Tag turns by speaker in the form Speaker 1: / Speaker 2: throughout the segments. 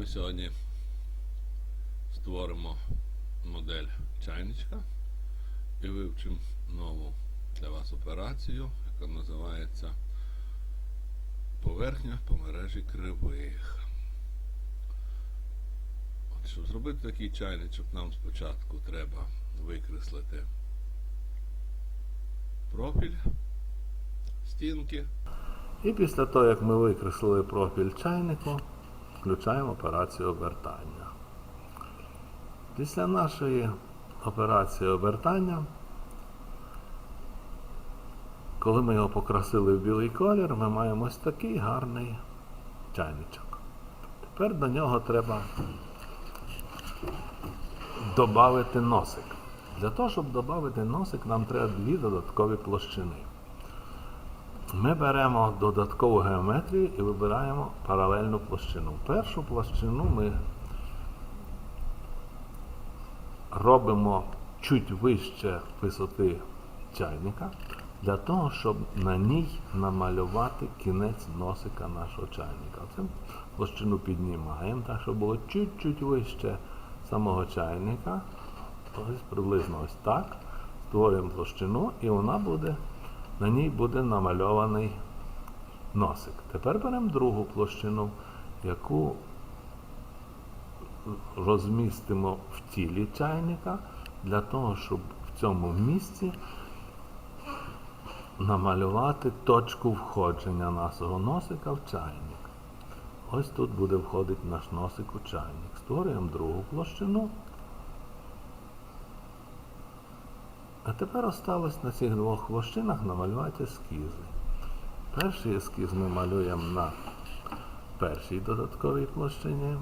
Speaker 1: Ми сьогодні створимо модель чайничка і вивчимо нову для вас операцію, яка називається поверхня по мережі кривих. От, щоб зробити такий чайничок, нам спочатку треба викреслити профіль стінки.
Speaker 2: І після того, як ми викреслили профіль чайнику, включаємо операцію обертання. Після нашої операції обертання, коли ми його покрасили в білий колір, ми маємо ось такий гарний чайничок. Тепер до нього треба додати носик. Для того, щоб додати носик, нам треба дві додаткові площини. Ми беремо додаткову геометрію і вибираємо паралельну площину. Першу площину ми робимо чуть вище висоти чайника, для того, щоб на ній намалювати кінець носика нашого чайника. Цю площину піднімаємо, так, щоб було чуть-чуть вище самого чайника. Ось приблизно ось так. Створюємо площину і вона буде на ній буде намальований носик. Тепер беремо другу площину, яку розмістимо в тілі чайника, для того, щоб в цьому місці намалювати точку входження нашого носика в чайник. Ось тут буде входити наш носик у чайник. Створюємо другу площину. А тепер осталось на цих двох площинах намалювати ескізи. Перший ескіз ми малюємо на першій додатковій площині.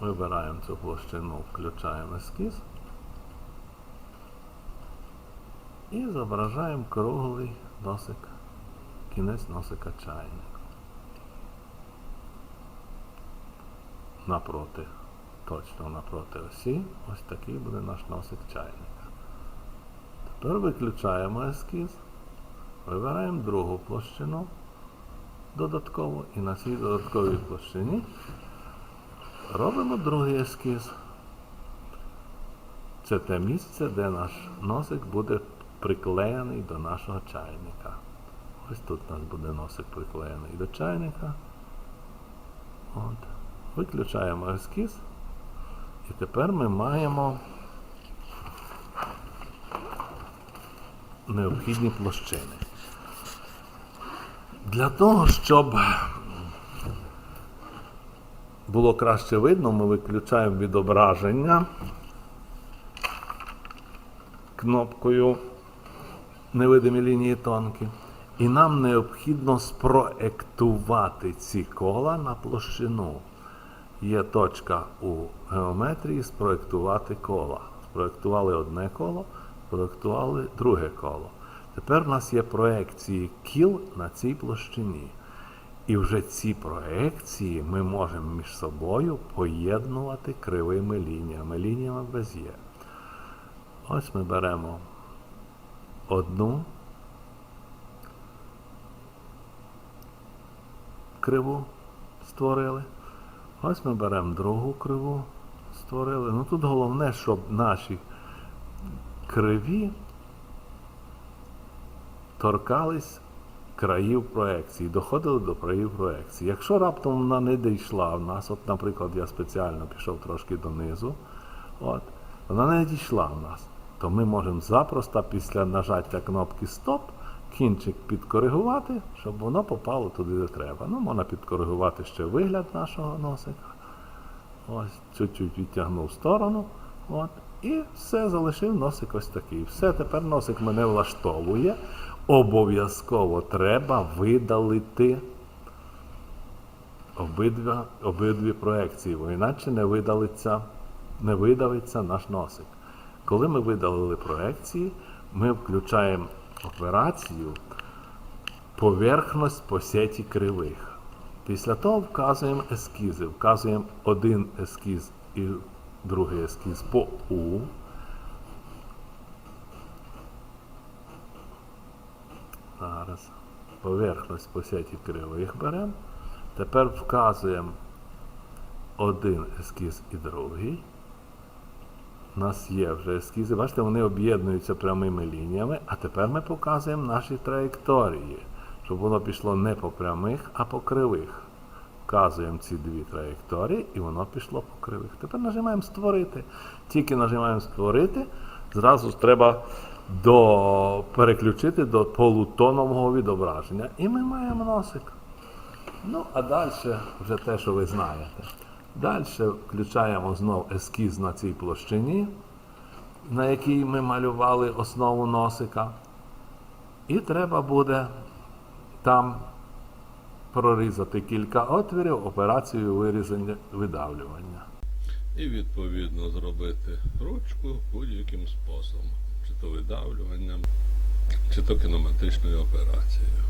Speaker 2: Вибираємо цю площину, включаємо ескіз і зображаємо круглий носик, кінець носика чайника. Напроти точно напроти осі. Ось такий буде наш носик чайника. Тепер виключаємо ескіз, вибираємо другу площину додатково і на цій додатковій площині робимо другий ескіз. Це те місце, де наш носик буде приклеєний до нашого чайника. Ось тут у нас буде носик приклеєний до чайника. От. Виключаємо ескіз. І тепер ми маємо необхідні площини. Для того, щоб було краще видно, ми виключаємо відображення кнопкою невидимі лінії тонкі. І нам необхідно спроектувати ці кола на площину є точка у геометрії спроектувати кола. Спроектували одне коло, спроектували друге коло. Тепер у нас є проекції кіл на цій площині. І вже ці проекції ми можемо між собою поєднувати кривими лініями, лініями без є. Ось ми беремо одну криву створили. Ось ми беремо другу криву, створили. Ну тут головне, щоб наші криві торкались країв проекції, доходили до країв проекції. Якщо раптом вона не дійшла в нас, от, наприклад, я спеціально пішов трошки донизу, от, вона не дійшла в нас, то ми можемо запросто після нажаття кнопки Стоп кінчик підкоригувати, щоб воно попало туди, де треба. Ну, можна підкоригувати ще вигляд нашого носика. Ось, чуть-чуть відтягнув сторону. От, і все, залишив носик ось такий. Все, тепер носик мене влаштовує. Обов'язково треба видалити обидві, обидві проекції, бо іначе не видалиться, не видавиться наш носик. Коли ми видалили проекції, ми включаємо операцію поверхність по сеті кривих. Після того вказуємо ескізи. Вказуємо один ескіз і другий ескіз по У. Зараз поверхність по сеті кривих беремо. Тепер вказуємо один ескіз і другий. У нас є вже ескізи, бачите, вони об'єднуються прямими лініями, а тепер ми показуємо наші траєкторії, щоб воно пішло не по прямих, а по кривих. Вказуємо ці дві траєкторії і воно пішло по кривих. Тепер нажимаємо створити. Тільки нажимаємо створити, зразу ж треба до, переключити до полутонового відображення. І ми маємо носик. Ну, а далі вже те, що ви знаєте. Далі включаємо знов ескіз на цій площині, на якій ми малювали основу носика. І треба буде там прорізати кілька отворів операцією вирізання видавлювання.
Speaker 1: І відповідно зробити ручку будь-яким способом, чи то видавлюванням, чи то кінематичною операцією.